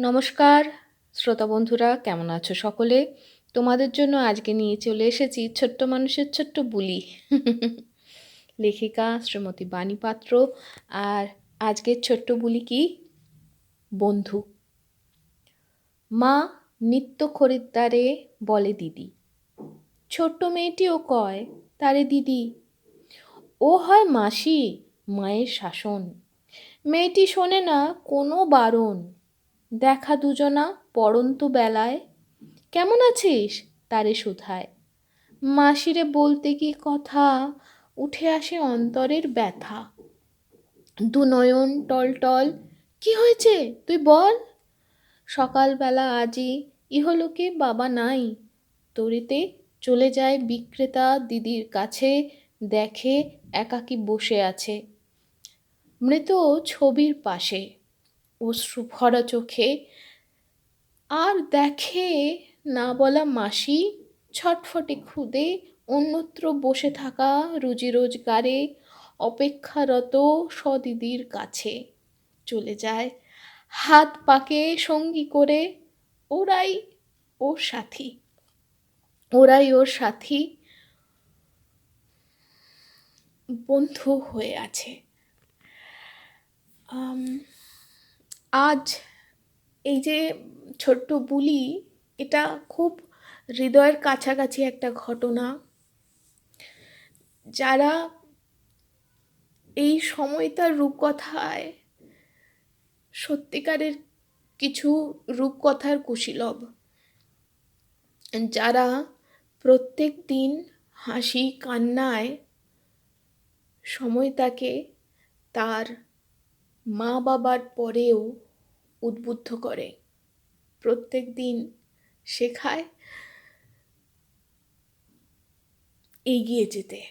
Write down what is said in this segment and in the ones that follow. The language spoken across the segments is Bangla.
নমস্কার, শ্রোতা বন্ধুরা, কেমন আছো সকলে? তোমাদের জন্য আজকে নিয়ে চলে এসেছি ছোট্ট মানুষের ছোট্ট বুলি। লেখিকা শ্রীমতী বাণী পাত্র। আর আজকের ছোট্ট বুলি কি? বন্ধু। মা নিত্য খরিদ্দারে বলে দিদি। ছোট্ট মেয়েটিও কয়, তারে দিদি। ও হয় মাসি, মায়ের শাসন। মেয়েটি শোনে না কোনো বারণ। দেখা দুজনা পড়ন্ত বেলায়, কেমন আছিস? তারে শুধায় মাসিরে বলতে কি কথা, উঠে আসে অন্তরের ব্যথা। দু নয়ন টলটল, কি হয়েছে? তুই বল। সকালবেলা আজই ইহলোকে বাবা নাই। তরিতে চলে যায় বিক্রেতা দিদির কাছে, দেখে একাকী বসে আছে। মৃত ছবির পাশে। অশ্রু ভরা চোখে। আর দেখে না বলা মাসি ছটফটে খুদে, অন্যত্র বসে থাকা রুজি রোজগারে অপেক্ষারত সদিদির কাছে চলে যায়। হাত পাকে সঙ্গী করে ওরাই ওর সাথী। ওরাই ওর সাথী বন্ধু হয়ে আছে আম, আজ এই যে ছোট্ট বুলি, এটা খুব হৃদয়ের কাছাকাছি একটা ঘটনা। যারা এই সময়টার রূপকথায় সত্যিকারের কিছু রূপকথার কুশীলব, যারা প্রত্যেক দিন হাসি কান্নায় সময়টাকে তার মা বাবার পরেও উদ্বুদ্ধ করে। প্রত্যেক দিন শেখায় এগিয়ে যেতে।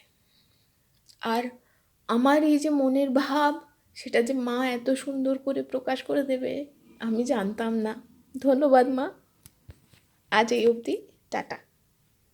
আর আমার এই যে মনের ভাব, সেটা যে মা এত সুন্দর করে প্রকাশ করে দেবে, আমি জানতাম না। ধন্যবাদ মা। আজ এই অবধি। টাটা।